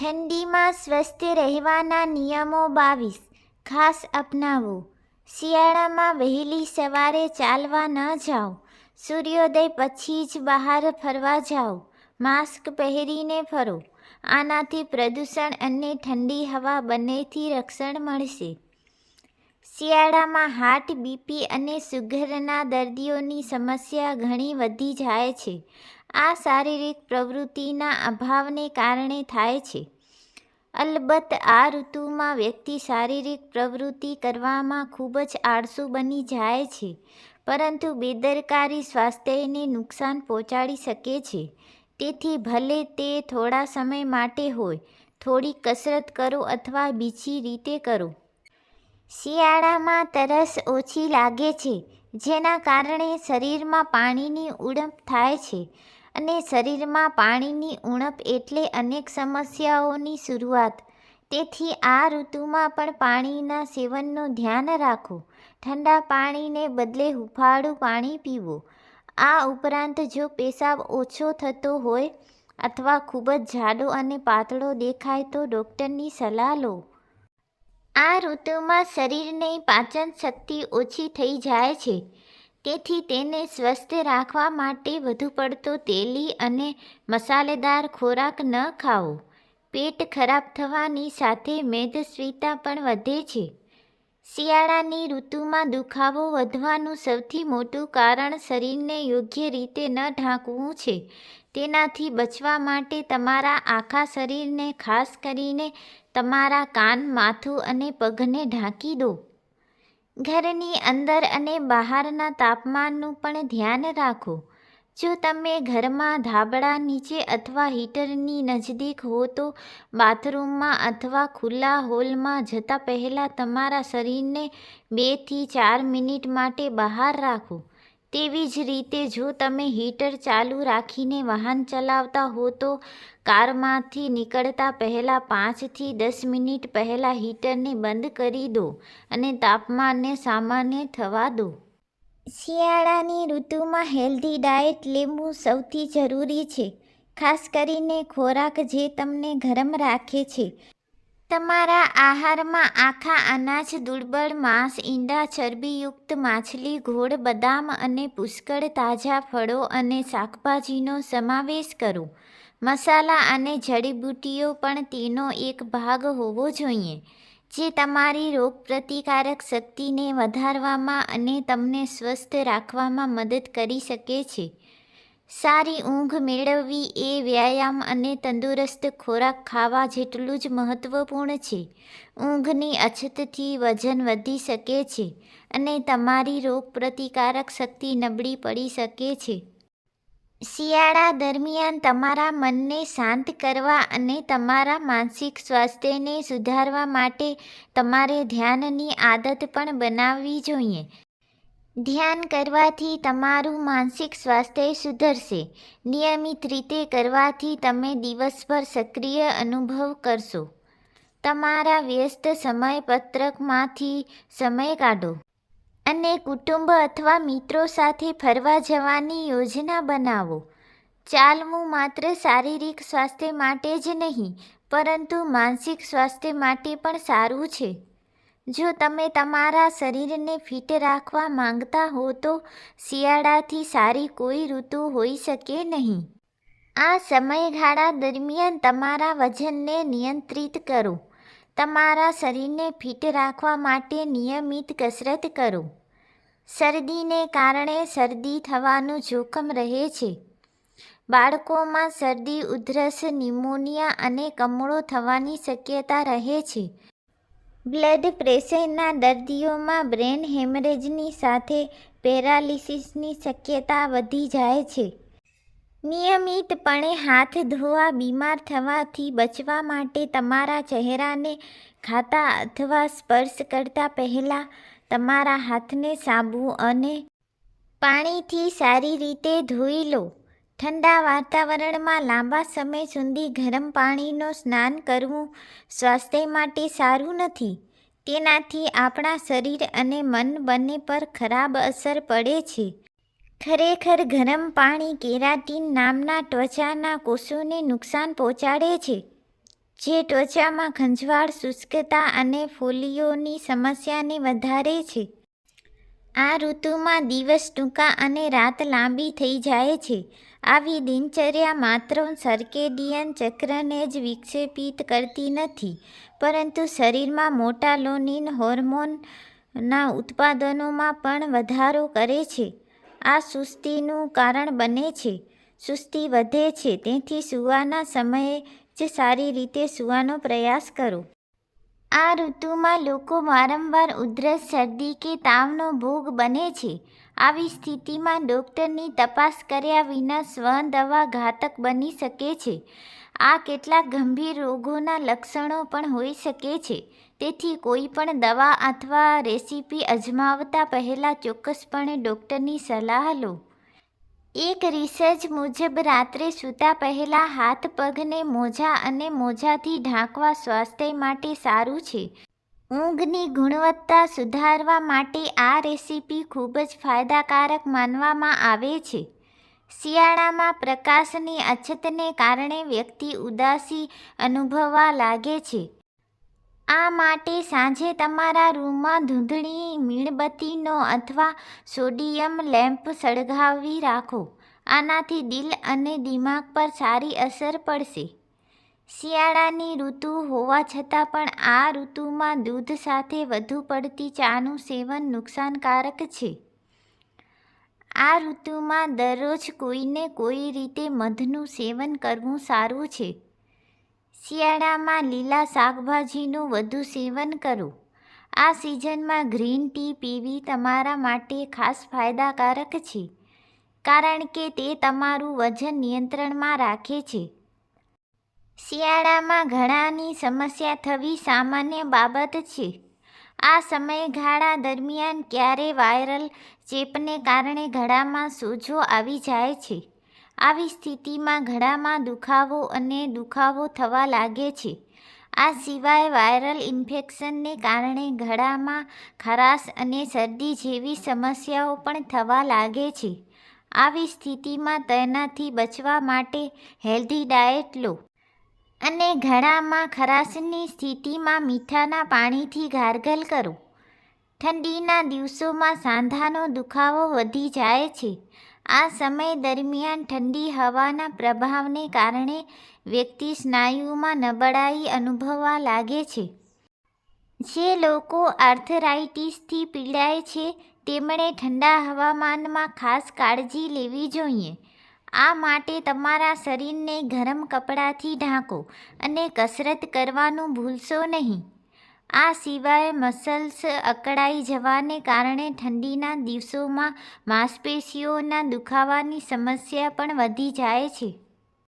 ઠંડીમાં સ્વસ્થ રહેવાના નિયમો બાવીસ. ખાસ અપનાવો. શિયાળામાં વહેલી સવારે ચાલવા ન જાઓ. સૂર્યોદય પછી જ બહાર ફરવા જાઓ. માસ્ક પહેરીને ફરો. આનાથી પ્રદૂષણ અને ઠંડી હવા બંનેથી રક્ષણ મળશે. શિયાળામાં હાર્ટ બીપી અને સુગરના દર્દીઓની સમસ્યા ઘણી વધી જાય છે. આ શારીરિક પ્રવૃત્તિના અભાવને કારણે થાય છે. અલબત્ત, આ ઋતુમાં વ્યક્તિ શારીરિક પ્રવૃત્તિ કરવામાં ખૂબ જ આળસુ બની જાય છે, પરંતુ બેદરકારી સ્વાસ્થ્યને નુકસાન પહોંચાડી શકે છે. તેથી, ભલે તે થોડા સમય માટે હોય, થોડી કસરત કરો અથવા બીજી રીતે કરો. શિયાળામાં તરસ ઓછી લાગે છે, જેના કારણે શરીરમાં પાણીની ઉણપ થાય છે. અને શરીરમાં પાણીની ઉણપ એટલે અનેક સમસ્યાઓની શરૂઆત. તેથી આ ઋતુમાં પણ પાણીના સેવનનું ધ્યાન રાખો ઠંડા પાણીને બદલે હુફાળું પાણી પીવો. આ ઉપરાંત જો પેશાબ ઓછો થતો હોય અથવા ખૂબ જ જાડો અને પાતળો દેખાય તો ડૉક્ટરની સલાહ લો. આ ઋતુમાં શરીરની પાચન શક્તિ ઓછી થઈ જાય છે. તેથી તેને સ્વસ્થ રાખવા માટે વધુ પડતો તેલી અને મસાલેદાર ખોરાક ન ખાવો પેટ ખરાબ થવાની સાથે મેદસ્વીતા પણ વધે છે. શિયાળાની ઋતુમાં દુખાવો વધવાનું સૌથી મોટું કારણ શરીરને યોગ્ય રીતે ન ઢાંકવું છે. તેનાથી બચવા માટે તમારા આખા શરીરને ખાસ કરીને તમારા કાન, માથું અને પગને ઢાંકી દો. ઘરની અંદર અને બહારના તાપમાનનું પણ ધ્યાન રાખો. જો તમે ઘરમાં ધાબળા નીચે અથવા હીટરની નજીક હો તો બાથરૂમમાં અથવા ખુલ્લા હોલમાં જતાં પહેલાં તમારા શરીરને બેથી ચાર મિનિટ માટે બહાર રાખો. તેવી જ રીતે જો તમે હીટર ચાલુ રાખીને વાહન ચલાવતા હો તો કારમાંથી નીકળતા પહેલાં પાંચથી દસ મિનિટ પહેલાં હીટરને બંધ કરી દો અને તાપમાનને સામાન્ય થવા દો. શિયાળાની ઋતુમાં હેલ્ધી ડાયટ લેવું સૌથી જરૂરી છે, ખાસ કરીને ખોરાક જે તમને ગરમ રાખે છે. તમારા આહારમાં આખા અનાજ, દુર્બળ માંસ, ઈંડા, ચરબીયુક્ત માછલી ગોળ બદામ અને પુષ્કળ તાજા ફળો અને શાકભાજીનો સમાવેશ કરો. મસાલા અને જડીબુટ્ટીઓ પણ તેનો એક ભાગ હોવો જોઈએ, જે તમારી રોગપ્રતિકારક શક્તિને વધારવામાં અને તમને સ્વસ્થ રાખવામાં મદદ કરી શકે છે. સારી ઊંઘ મેળવવી એ વ્યાયામ અને તંદુરસ્ત ખોરાક ખાવા જેટલું જ મહત્ત્વપૂર્ણ છે. ઊંઘની અછતથી વજન વધી શકે છે અને તમારી રોગપ્રતિકારક શક્તિ નબળી પડી શકે છે. શિયાળા દરમિયાન તમારા મનને શાંત કરવા અને તમારા માનસિક સ્વાસ્થ્યને સુધારવા માટે તમારે ધ્યાનની આદત પણ બનાવવી જોઈએ. ધ્યાન કરવાથી તમારું માનસિક સ્વાસ્થ્ય સુધરશે. નિયમિત રીતે કરવાથી તમે દિવસભર સક્રિય અનુભવ કરશો. તમારા વ્યસ્ત સમયપત્રકમાંથી સમય કાઢો. અને કુટુંબ અથવા મિત્રો સાથે ફરવા જવાની યોજના બનાવો. ચાલવું માત્ર શારીરિક સ્વાસ્થ્ય માટે જ નહીં, પરંતુ માનસિક સ્વાસ્થ્ય માટે પણ સારું છે. જો તમે તમારા શરીરને ફિટ રાખવા માંગતા હો, તો શિયાળાથી સારી કોઈ ઋતુ હોઈ શકે નહીં. આ સમયગાળા દરમિયાન તમારા વજનને નિયંત્રિત કરો. તમારા શરીરને ફિટ રાખવા માટે નિયમિત કસરત કરો. શરદીને કારણે શરદી થવાનું જોખમ રહે છે. બાળકોમાં શરદી, ઉધરસ નિમોનિયા અને કમળો થવાની શક્યતા રહે છે. બ્લડ પ્રેશરના દર્દીઓમાં બ્રેન હેમરેજની સાથે પેરાલિસિસની શક્યતા વધી જાય છે. નિયમિતપણે હાથ ધોવા, બીમાર થવાથી બચવા માટે તમારા ચહેરાને ખાતા અથવા સ્પર્શ કરતા પહેલાં તમારા હાથને સાબુ અને પાણીથી સારી રીતે ધોઈ લો. ઠંડા વાતાવરણમાં લાંબા સમય સુધી ગરમ પાણીનો સ્નાન કરવું સ્વાસ્થ્ય માટે સારું નથી. તેનાથી આપણા શરીર અને મન બંને પર ખરાબ અસર પડે છે. ખરેખર ગરમ પાણી કેરાટીન નામના ત્વચાના કોષોને નુકસાન પહોંચાડે છે, જે ત્વચામાં ખંજવાળ, શુષ્કતા અને ફોલ્લીઓની સમસ્યાને વધારે છે. આ ઋતુમાં દિવસ ટૂંકા અને રાત લાંબી થઈ જાય છે. આવી દિનચર્યા માત્ર સર્કેડિયન ચક્રને જ વિક્ષેપિત કરતી નથી, પરંતુ શરીરમાં મોટા લોનિન હોર્મોનના ઉત્પાદનોમાં પણ વધારો કરે છે. આ સુસ્તીનું કારણ બને છે. સુસ્તી વધે છે, તેથી સૂવાના સમયે જ સારી રીતે સૂવાનો પ્રયાસ કરો. આ ઋતુમાં લોકો વારંવાર ઉધરસ શરદી કે તાવનો ભોગ બને છે. આવી સ્થિતિમાં ડૉક્ટરની તપાસ કર્યા વિના સ્વ દવા ઘાતક બની શકે છે. આ કેટલાક ગંભીર રોગોના લક્ષણો પણ હોઈ શકે છે. તેથી કોઈ પણ દવા અથવા રેસીપી અજમાવતા પહેલાં ચોક્કસપણે ડૉક્ટરની સલાહ લો. એક રિસર્ચ મુજબ રાત્રે સૂતા પહેલાં હાથ પગને મોજા અને મોજાથી ઢાંકવા સ્વાસ્થ્ય માટે સારું છે. ઊંઘની ગુણવત્તા સુધારવા માટે આ રેસીપી ખૂબ જ ફાયદાકારક માનવામાં આવે છે. શિયાળામાં પ્રકાશની અછતને કારણે વ્યક્તિ ઉદાસી અનુભવવા લાગે છે. આ માટે સાંજે તમારા રૂમમાં ધૂંધળી, મીણબત્તીનો અથવા સોડિયમ લેમ્પ સળગાવી રાખો. આનાથી દિલ અને દિમાગ પર સારી અસર પડશે. શિયાળાની ઋતુ હોવા છતાં પણ આ ઋતુમાં દૂધ સાથે વધુ પડતી ચાનું સેવન નુકસાનકારક છે. આ ઋતુમાં દરરોજ કોઈને કોઈ રીતે મધનું સેવન કરવું સારું છે. શિયાળામાં લીલા શાકભાજીનું વધુ સેવન કરો. આ સિઝનમાં ગ્રીન ટી પીવી તમારા માટે ખાસ ફાયદાકારક છે, કારણ કે તે તમારું વજન નિયંત્રણમાં રાખે છે. શિયાળામાં ઘણાની સમસ્યા થવી સામાન્ય બાબત છે. આ સમયગાળા દરમિયાન ક્યારે વાયરલ ચેપને કારણે ગળામાં સોજો આવી જાય છે? આવી સ્થિતિમાં ઘડામાં દુખાવો અને દુખાવો થવા લાગે છે. આ સિવાય વાયરલ ઇન્ફેક્શનને કારણે ગળામાં ખરાશ અને શરદી જેવી સમસ્યાઓ પણ થવા લાગે છે. આવી સ્થિતિમાં તેનાથી બચવા માટે હેલ્ધી ડાયટ લો. અને ગળામાં ખરાશની સ્થિતિમાં મીઠાના પાણીથી ગાર્ગલ કરો. ઠંડીના દિવસોમાં સાંધાનો દુખાવો વધી જાય છે. આ સમય દરમિયાન ઠંડી હવાના પ્રભાવને કારણે વ્યક્તિ સ્નાયુમાં નબળાઈ અનુભવવા લાગે છે. જે લોકો આર્થરાઇટિસથી પીડાય છે, તેમણે ઠંડા હવામાનમાં ખાસ કાળજી લેવી જોઈએ. આ માટે તમારા શરીરને ગરમ કપડાથી ઢાંકો અને કસરત કરવાનું ભૂલશો નહીં. આ સિવાય મસલ્સ અકળાઈ જવાને કારણે ઠંડીના દિવસોમાં માંસપેશીઓના દુખાવાની સમસ્યા પણ વધી જાય છે.